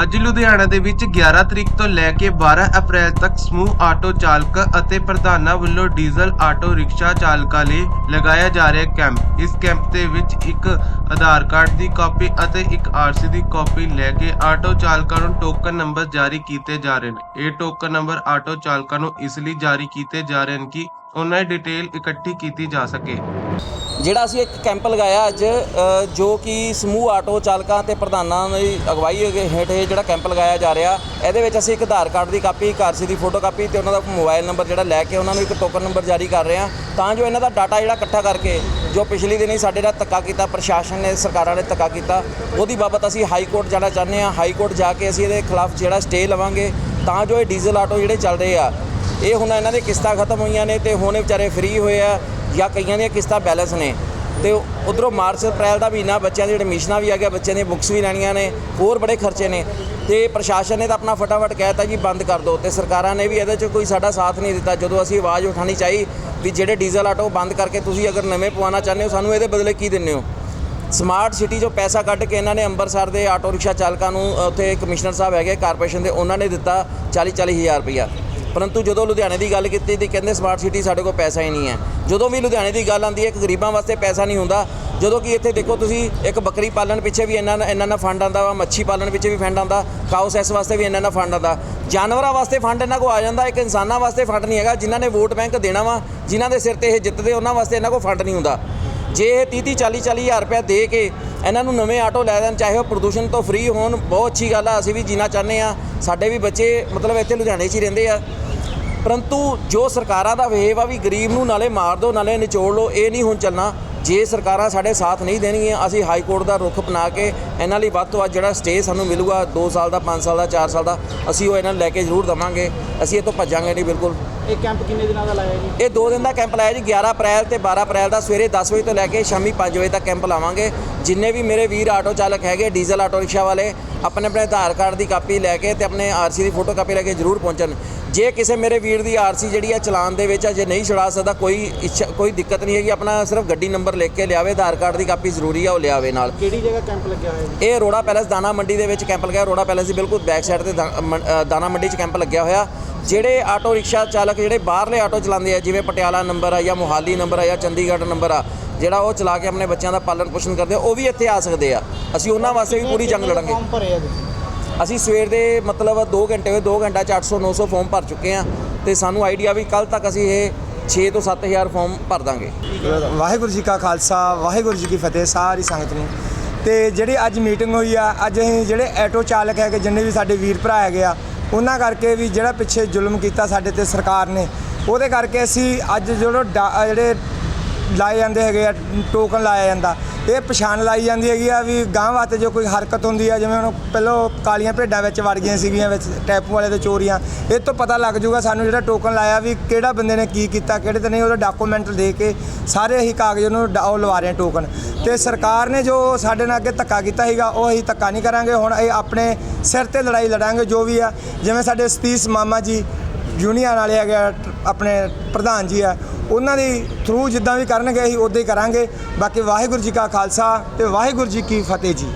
ਅੱਜ ਲੁਧਿਆਣਾ ਦੇ ਵਿੱਚ 11 ਤਰੀਕ ਤੋਂ ਲੈ ਕੇ 12 ਅਪ੍ਰੈਲ ਤੱਕ ਸਮੂਹ ਆਟੋ ਚਾਲਕ ਅਤੇ ਪ੍ਰਧਾਨਾਂ ਵੱਲੋਂ ਡੀਜ਼ਲ ਆਟੋ ਰਿਕਸ਼ਾ ਚਾਲਕਾਂ ਲਈ ਲਗਾਇਆ ਜਾ ਰਿਹਾ ਕੈਂਪ। ਇਸ ਕੈਂਪ ਦੇ ਵਿੱਚ ਇੱਕ ਆਧਾਰ ਕਾਰਡ ਦੀ ਕਾਪੀ ਅਤੇ ਇੱਕ ਆਰਸੀ ਦੀ ਕਾਪੀ ਲੈ ਕੇ ਆਟੋ ਚਾਲਕਾਂ ਨੂੰ ਟੋਕਨ ਨੰਬਰ ਜਾਰੀ ਕੀਤੇ ਜਾ ਰਹੇ ਨੇ। ਇਹ ਟੋਕਨ ਨੰਬਰ ਆਟੋ ਚਾਲਕਾਂ ਨੂੰ ਇਸ ਲਈ ਜਾਰੀ ਕੀਤੇ ਜਾ ਰਹੇ ਹਨ ਕਿ ਉਹਨਾਂ ਦੀ ਡਿਟੇਲ ਇਕੱਠੀ ਕੀਤੀ ਜਾ ਸਕੇ। ਜਿਹੜਾ ਅਸੀਂ ਇੱਕ ਕੈਂਪ ਲਗਾਇਆ ਅੱਜ ਜੋ ਕਿ ਸਮੂਹ ਆਟੋ ਚਾਲਕਾਂ ਤੇ ਪ੍ਰਧਾਨਾਂ ਦੀ ਅਗਵਾਈ ਹੇਠ ਇਹ ਜਿਹੜਾ ਕੈਂਪ ਲਗਾਇਆ ਜਾ ਰਿਹਾ, ਇਹਦੇ ਵਿੱਚ ਅਸੀਂ ਇੱਕ ਆਧਾਰ ਕਾਰਡ ਦੀ ਕਾਪੀ ਇੱਕ ਆਰਸੀ ਦੀ ਫੋਟੋ ਕਾਪੀ ਤੇ ਉਹਨਾਂ ਦਾ ਮੋਬਾਈਲ ਨੰਬਰ ਜਿਹੜਾ ਲੈ ਕੇ ਉਹਨਾਂ ਨੂੰ ਇੱਕ ਟੋਕਨ ਨੰਬਰ ਜਾਰੀ ਕਰ ਰਹੇ ਹਾਂ। ਤਾਂ ਜੋ ਇਹਨਾਂ ਦਾ ਡਾਟਾ ਜਿਹੜਾ ਇਕੱਠਾ ਕਰਕੇ, ਜੋ ਪਿਛਲੀ ਦਿਨੀ ਸਾਡੇ ਨਾਲ ਧੱਕਾ ਕੀਤਾ, ਪ੍ਰਸ਼ਾਸਨ ਨੇ, ਸਰਕਾਰਾਂ ਨੇ ਧੱਕਾ ਕੀਤਾ, ਉਹਦੀ ਬਾਬਤ ਅਸੀਂ ਹਾਈ ਕੋਰਟ ਜਾਣਾ ਚਾਹੁੰਦੇ ਹਾਂ। ਹਾਈ ਕੋਰਟ ਜਾ ਕੇ ਅਸੀਂ ਇਹਦੇ ਖਿਲਾਫ ਜਿਹੜਾ ਸਟੇ ਲਵਾਂਗੇ। ਤਾਂ ਜੋ ਇਹ ਡੀਜ਼ਲ ਆਟੋ ਜਿਹੜੇ ਚੱਲ ਰਹੇ ਆ ਇਹ ਹੁਣ ਇਹਨਾਂ ਦੇ ਕਿਸ਼ਤਾਂ ਖਤਮ ਹੋਈਆਂ ਨੇ ਤੇ ਹੁਣ ਇਹ ਵਿਚਾਰੇ ਫ੍ਰੀ ਹੋਏ ਆ ਜਾਂ ਕਈਆਂ ਦੀਆਂ ਕਿਸ਼ਤਾਂ ਬੈਲੈਂਸ ਨੇ। ਤੇ ਉਧਰੋਂ ਮਾਰਚ, ਅਪ੍ਰੈਲ ਦਾ ਮਹੀਨਾ ਬੱਚਿਆਂ ਦੀ ਐਡਮਿਸ਼ਨਾਂ ਵੀ ਆ ਗਿਆ, ਬੱਚਿਆਂ ਦੀਆਂ ਬੁੱਕਸ ਵੀ ਲੈਣੀਆਂ ਨੇ, ਹੋਰ ਬੜੇ ਖਰਚੇ ਨੇ। ਤੇ ਪ੍ਰਸ਼ਾਸਨ ਨੇ ਤਾਂ ਆਪਣਾ ਫਟਾਫਟ ਕਹਿਤਾ ਜੀ, ਬੰਦ ਕਰ ਦਿਓ। ਤੇ ਸਰਕਾਰਾਂ ਨੇ ਵੀ ਇਹਦੇ 'ਚ ਕੋਈ ਸਾਡਾ ਸਾਥ ਨਹੀਂ ਦਿੱਤਾ। ਜਦੋਂ ਅਸੀਂ ਆਵਾਜ਼ ਉਠਾਣੀ ਚਾਹੀ ਵੀ ਜਿਹੜੇ ਡੀਜ਼ਲ ਆਟੋ ਬੰਦ ਕਰਕੇ ਤੁਸੀਂ ਅਗਰ ਨਵੇਂ ਪਵਾਉਣਾ ਚਾਹੁੰਦੇ ਹੋ, ਸਾਨੂੰ ਇਹਦੇ ਬਦਲੇ ਕੀ ਦਿੰਦੇ ਹੋ? ਸਮਾਰਟ ਸਿਟੀ ਚੋਂ ਪੈਸਾ ਕੱਢ ਕੇ ਇਹਨਾਂ ਨੇ ਅੰਮ੍ਰਿਤਸਰ ਦੇ ਆਟੋ ਰਿਕਸ਼ਾ ਚਾਲਕਾਂ ਨੂੰ ਉੱਥੇ ਕਮਿਸ਼ਨਰ ਸਾਹਿਬ ਹੈਗੇ ਕਾਰਪੋਰੇਸ਼ਨ ਦੇ, ਉਹਨਾਂ ਨੇ ਦਿੱਤਾ 40 40 ਹਜ਼ਾਰ ਰੁਪਈਆ ਪਰੰਤੂ ਜਦੋਂ ਲੁਧਿਆਣੇ ਦੀ ਗੱਲ ਕੀਤੀ ਤੇ ਕਹਿੰਦੇ ਸਮਾਰਟ ਸਿਟੀ ਸਾਡੇ ਕੋਲ ਪੈਸਾ ਹੀ ਨਹੀਂ ਹੈ। ਜਦੋਂ ਵੀ ਲੁਧਿਆਣੇ ਦੀ ਗੱਲ ਆਉਂਦੀ ਹੈ, ਇੱਕ ਗਰੀਬਾਂ ਵਾਸਤੇ ਪੈਸਾ ਨਹੀਂ ਹੁੰਦਾ। ਜਦੋਂ ਕਿ ਇੱਥੇ ਦੇਖੋ ਤੁਸੀਂ ਇੱਕ ਬੱਕਰੀ ਪਾਲਣ ਪਿੱਛੇ ਵੀ ਇੰਨਾ ਇੰਨਾ ਨਾ ਫੰਡ ਆਉਂਦਾ ਵਾ, ਮੱਛੀ ਪਾਲਣ ਪਿੱਛੇ ਵੀ ਫੰਡ ਆਉਂਦਾ ਕਾਉਸ ਐਸ ਵਾਸਤੇ ਵੀ ਇੰਨਾ ਨਾ ਫੰਡ ਆਉਂਦਾ। ਜਾਨਵਰਾਂ ਵਾਸਤੇ ਫੰਡ ਇਹਨਾਂ ਕੋਲ ਆ ਜਾਂਦਾ, ਇੱਕ ਇਨਸਾਨਾਂ ਵਾਸਤੇ ਫੰਡ ਨਹੀਂ ਹੈਗਾ, ਜਿਨ੍ਹਾਂ ਨੇ ਵੋਟ ਬੈਂਕ ਦੇਣਾ ਵਾ, ਜਿਨ੍ਹਾਂ ਦੇ ਸਿਰ ਤੇ ਇਹ ਜਿੱਤਦੇ, ਉਹਨਾਂ ਵਾਸਤੇ ਇਹਨਾਂ ਕੋਲ ਫੰਡ ਨਹੀਂ ਹੁੰਦਾ। ਜੇ ਇਹ 30 30 40 40 ਹਜ਼ਾਰ ਰੁਪਏ ਦੇ ਕੇ ਇਹਨਾਂ ਨੂੰ ਨਵੇਂ ਆਟੋ ਲੈ ਦੇਣ, ਚਾਹੇ ਉਹ ਪ੍ਰਦੂਸ਼ਣ ਤੋਂ ਫ੍ਰੀ ਹੋਣ, ਬਹੁਤ ਅੱਛੀ ਗੱਲ ਆ, ਅਸੀਂ ਵੀ ਜੀਣਾ ਚਾਹੁੰਦੇ ਆ ਸਾਡੇ ਵੀ ਬੱਚੇ ਮਤਲਬ ਇੱਥੇ ਲੁਧਿਆਣੇ 'ਚ ਹੀ ਰਹਿੰਦੇ ਆ। ਪਰੰਤੂ ਜੋ ਸਰਕਾਰਾਂ ਦਾ ਵੇਵ ਆ ਵੀ ਗਰੀਬ ਨੂੰ ਨਾਲੇ ਮਾਰ ਦਿਓ, ਨਾਲੇ ਨਿਚੋੜ ਲਓ, ਇਹ ਨਹੀਂ ਹੁਣ ਚੱਲਣਾ। ਜੇ ਸਰਕਾਰਾਂ ਸਾਡੇ ਸਾਥ ਨਹੀਂ ਦੇਣਗੀਆਂ, ਅਸੀਂ ਹਾਈ ਕੋਰਟ ਦਾ ਰੁਖ ਅਪਣਾ ਕੇ ਇਹਨਾਂ ਲਈ ਵੱਧ ਤੋਂ ਵੱਧ ਜਿਹੜਾ ਸਟੇ ਸਾਨੂੰ ਮਿਲੂਗਾ 2 ਸਾਲ ਦਾ 5 ਸਾਲ ਦਾ 4 ਸਾਲ ਦਾ, ਅਸੀਂ ਉਹ ਇਹਨਾਂ ਨੂੰ ਲੈ ਕੇ ਜ਼ਰੂਰ ਦਵਾਂਗੇ। ਅਸੀਂ ਇਹ ਤੋਂ ਭੱਜਾਂਗੇ ਨਹੀਂ, ਬਿਲਕੁਲ। ਇਹ ਕੈਂਪ ਕਿੰਨੇ ਦਿਨਾਂ ਦਾ ਲਾਇਆ ਜੀ? ਇਹ 2 ਦਿਨ ਦਾ ਕੈਂਪ ਲਾਇਆ ਜੀ 11 ਅਪ੍ਰੈਲ ਤੇ 12 ਅਪ੍ਰੈਲ ਦਾ ਸਵੇਰੇ 10 ਵਜੇ ਤੋਂ ਲੈ ਕੇ ਸ਼ਾਮੀ 5 ਵਜੇ ਤੱਕ ਕੈਂਪ ਲਾਵਾਂਗੇ। ਜਿੰਨੇ ਵੀ ਮੇਰੇ ਵੀਰ ਆਟੋ ਚਾਲਕ ਹੈਗੇ ਡੀਜ਼ਲ ਆਟੋ ਰਿਕਸ਼ਾ ਵਾਲੇ ਆਪਣੇ ਆਪਣੇ ਆਧਾਰ ਕਾਰਡ ਦੀ ਕਾਪੀ ਲੈ ਕੇ ਤੇ ਆਪਣੇ ਆਰਸੀ ਦੀ ਫੋਟੋ ਕਾਪੀ ਲੈ ਕੇ ਜ਼ਰੂਰ ਪਹੁੰਚਣ। ਜੇ ਕਿਸੇ ਮੇਰੇ ਵੀਰ ਦੀ ਆਰਸੀ ਜਿਹੜੀ ਆ ਚਲਾਨ ਦੇ ਵਿੱਚ ਅਜੇ ਨਹੀਂ ਛੁਡਾ ਸਕਦਾ ਕੋਈ ਇੱਛਾ ਕੋਈ ਦਿੱਕਤ ਨਹੀਂ ਹੈਗੀ। ਆਪਣਾ ਸਿਰਫ ਗੱਡੀ ਨੰਬਰ ਲਿਖ ਕੇ ਲਿਆਵੇ ਆਧਾਰ ਕਾਰਡ ਦੀ ਕਾਪੀ ਜ਼ਰੂਰੀ ਆ ਉਹ ਲਿਆਵੇ ਨਾਲ। ਕਿਹੜੀ ਜਗ੍ਹਾ ਕੈਂਪ ਲੱਗਿਆ ਹੋਇਆ ਜੀ? ਇਹ ਰੋੜਾ ਪੈਲੇਸ ਦਾਣਾ ਮੰਡੀ ਦੇ ਵਿੱਚ ਕੈਂਪ ਲੱਗਿਆ। ਰੋੜਾ ਪੈਲੇਸ ਦੀ ਬਿਲਕੁਲ ਬੈਕ ਸਾਈਡ ਤੇ ਦਾ- ਦਾਣਾ ਮੰਡੀ 'ਚ ਕੈਂਪ ਲੱਗਿਆ ਹੋਇਆ। ਜਿਹੜੇ ਆਟੋ ਰਿਕਸ਼ਾ ਚਾਲਕ ਜਿਹੜੇ ਬਾਹਰਲੇ ਆਟੋ ਚਲਾਉਂਦੇ ਆ, ਜਿਵੇਂ ਪਟਿਆਲਾ ਨੰਬਰ ਆ ਜਾਂ ਮੋਹਾਲੀ ਨੰਬਰ ਆ ਜਾਂ ਚੰਡੀਗੜ੍ਹ ਨੰਬਰ ਆ, ਜਿਹੜਾ ਉਹ ਚਲਾ ਕੇ ਆਪਣੇ ਬੱਚਿਆਂ ਦਾ ਪਾਲਣ ਪੋਸ਼ਣ ਕਰਦੇ ਆ, ਉਹ ਵੀ ਇੱਥੇ ਆ ਸਕਦੇ ਆ। ਅਸੀਂ ਉਹਨਾਂ ਵਾਸਤੇ ਵੀ ਪੂਰੀ ਜੰਗ ਲੜਾਂਗੇ। ਅਸੀਂ ਸਵੇਰ ਦੇ ਮਤਲਬ 2 ਘੰਟੇ ਹੋਏ 2 ਘੰਟਾ 'ਚ 800 900 ਫਾਰਮ ਭਰ ਚੁੱਕੇ ਆ ਤੇ ਸਾਨੂੰ ਆਈਡੀਆ ਵੀ ਕੱਲ ਤੱਕ ਅਸੀਂ ਇਹ 6 ਤੋਂ 7000 ਫਾਰਮ ਭਰ ਦਾਂਗੇ। ਵਾਹਿਗੁਰੂ ਜੀ ਕਾ ਖਾਲਸਾ, ਵਾਹਿਗੁਰੂ ਜੀ ਕੀ ਫਤਿਹ, ਸਾਰੀ ਸੰਗਤ ਨੂੰ। ਤੇ ਜਿਹੜੀ ਅੱਜ ਮੀਟਿੰਗ ਹੋਈ ਆ, ਅੱਜ ਅਸੀਂ ਜਿਹੜੇ ਆਟੋ ਚਾਲਕ ਹੈਗੇ, ਜਿੰਨੇ ਵੀ ਸਾਡੇ ਵੀਰ ਭਰਾ ਹੈਗੇ ਆ ਉਹਨਾਂ ਕਰਕੇ ਵੀ ਜਿਹੜਾ ਪਿੱਛੇ ਜ਼ੁਲਮ ਕੀਤਾ ਸਾਡੇ ਤੇ ਸਰਕਾਰ ਨੇ, ਉਹਦੇ ਕਰਕੇ ਅਸੀਂ ਅੱਜ ਜਿਹੜਾ ਡਾ- ਜਿਹੜੇ ਲਾਏ ਜਾਂਦੇ ਹੈਗੇ ਆ ਟੋਕਨ ਲਾਇਆ ਜਾਂਦਾ ਇਹ ਪਛਾਣ ਲਾਈ ਜਾਂਦੀ ਹੈਗੀ ਆ ਵੀ ਗਾਂ ਵਾਸਤੇ ਜੋ ਕੋਈ ਹਰਕਤ ਹੁੰਦੀ ਆ, ਜਿਵੇਂ ਹੁਣ ਪਹਿਲਾਂ ਕਾਲੀਆਂ ਭੇਡਾਂ ਵਿੱਚ ਵੜ ਗਈਆਂ ਸੀਗੀਆਂ ਵਿੱਚ, ਟੈਪੂ ਵਾਲੇ ਦੇ ਚੋਰੀਆਂ, ਇਹ ਤੋਂ ਪਤਾ ਲੱਗ ਜਾਊਗਾ ਸਾਨੂੰ ਜਿਹੜਾ ਟੋਕਨ ਲਾਇਆ ਵੀ ਕਿਹੜਾ ਬੰਦੇ ਨੇ ਕੀ ਕੀਤਾ, ਕਿਹੜੇ ਤੇ ਨਹੀਂ, ਉਹਦਾ ਡਾਕੂਮੈਂਟ ਦੇ ਕੇ ਸਾਰੇ ਅਸੀਂ ਕਾਗਜ਼ ਉਹਨੂੰ ਡਾ- ਉਹ ਲਵਾ ਰਹੇ ਟੋਕਨ ਤੇ ਸਰਕਾਰ ਨੇ ਜੋ ਸਾਡੇ ਨਾਲ ਅੱਗੇ ਧੱਕਾ ਕੀਤਾ ਸੀਗਾ, ਉਹ ਅਸੀਂ ਧੱਕਾ ਨਹੀਂ ਕਰਾਂਗੇ, ਹੁਣ ਇਹ ਆਪਣੇ ਸਿਰ ਤੇ ਲੜਾਈ ਲੜਾਂਗੇ, ਜੋ ਵੀ ਆ। ਜਿਵੇਂ ਸਾਡੇ ਸਤੀਸ਼ ਮਾਮਾ ਜੀ ਯੂਨੀਅਨ ਵਾਲੇ ਹੈਗੇ ਆ, ਆਪਣੇ ਪ੍ਰਧਾਨ ਜੀ ਆ ਉਹਨਾਂ ਦੇ ਥਰੂ ਜਿੱਦਾਂ ਵੀ ਕਰਨਗੇ ਅਸੀਂ ਉਦਾਂ ਹੀ ਕਰਾਂਗੇ। ਬਾਕੀ ਵਾਹਿਗੁਰੂ ਜੀ ਕਾ ਖਾਲਸਾ ਤੇ ਵਾਹਿਗੁਰੂ ਜੀ ਕੀ ਫਤਿਹ ਜੀ।